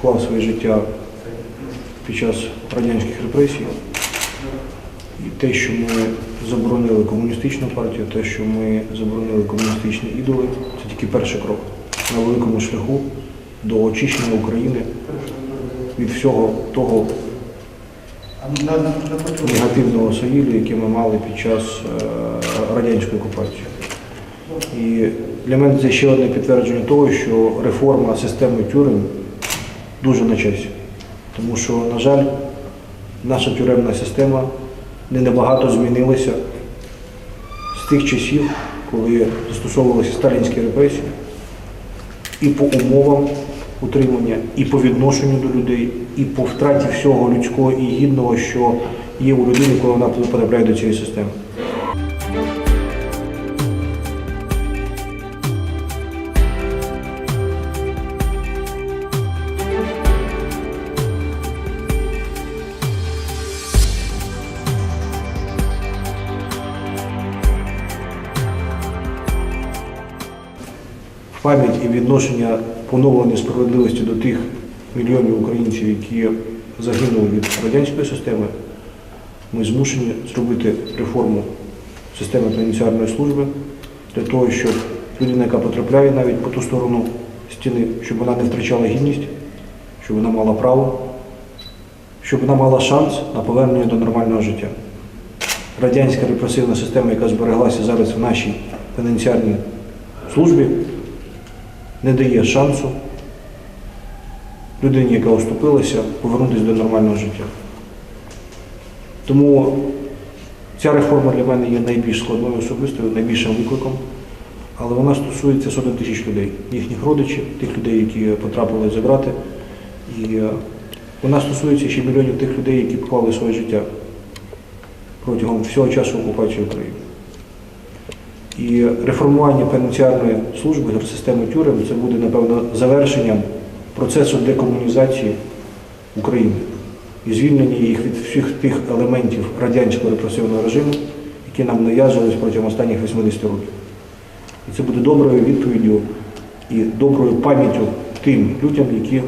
поклав своє життя під час радянських репресій. І те, що ми заборонили комуністичну партію, те, що ми заборонили комуністичні ідоли, це тільки перший крок на великому шляху до очищення України від всього того негативного союзу, яке ми мали під час е, радянської окупації. І для мене це ще одне підтвердження того, що реформа системи тюрем дуже на часі. Тому що, на жаль, наша тюремна система не набагато змінилася з тих часів, коли застосовувалися сталінські репресії, і по умовам утримання, і по відношенню до людей, і по втраті всього людського і гідного, що є у людини, коли вона потрапляє до цієї системи. Пам'ять і відношення поновлення справедливості до тих мільйонів українців, які загинули від радянської системи, ми змушені зробити реформу системи пенітенціарної служби для того, щоб людина, яка потрапляє навіть по ту сторону стіни, щоб вона не втрачала гідність, щоб вона мала право, щоб вона мала шанс на повернення до нормального життя. Радянська репресивна система, яка збереглася зараз в нашій пенітенціарній службі, не дає шансу людині, яка оступилася, повернутися до нормального життя. Тому ця реформа для мене є найбільш складною особистою, найбільшим викликом, але вона стосується сотень тисяч людей, їхніх родичів, тих людей, які потрапили за грати. І е, вона стосується ще мільйонів тих людей, які поклали своє життя протягом всього часу окупації України. І реформування пенітенціарної служби системи тюрем це буде, напевно, завершенням процесу декомунізації України і звільнення їх від всіх тих елементів радянського репресивного режиму, які нам нав'язувались протягом останніх 80 років. І це буде доброю відповіддю і доброю пам'яттю тим людям, які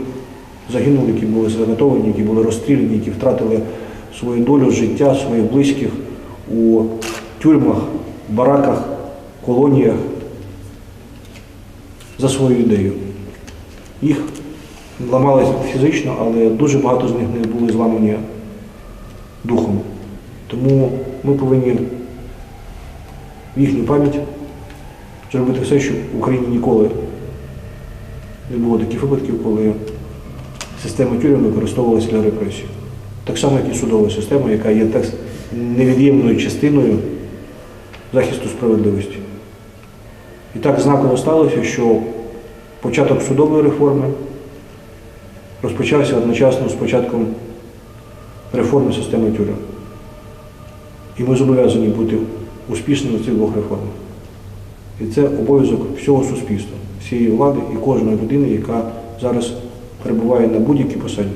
загинули, які були заготовані, які були розстріляні, які втратили свою долю, життя, своїх близьких у тюрмах, бараках, колоніях за свою ідею. Їх ламали фізично, але дуже багато з них не були зламані духом. Тому ми повинні в їхню пам'ять зробити все, щоб в Україні ніколи не було таких випадків, коли система тюрем використовувалася для репресій. Так само, як і судова система, яка є так невід'ємною частиною захисту справедливості. І так знаково сталося, що початок судової реформи розпочався одночасно з початком реформи системи тюрем. І ми зобов'язані бути успішними в цих двох реформах. І це обов'язок всього суспільства, всієї влади і кожної людини, яка зараз перебуває на будь-якій посаді.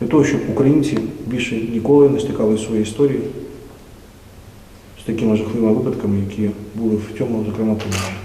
Для того, щоб українці більше ніколи не стикали в своїй історії з такими жахливими випадками, які були в цьому, зокрема, приміщенні.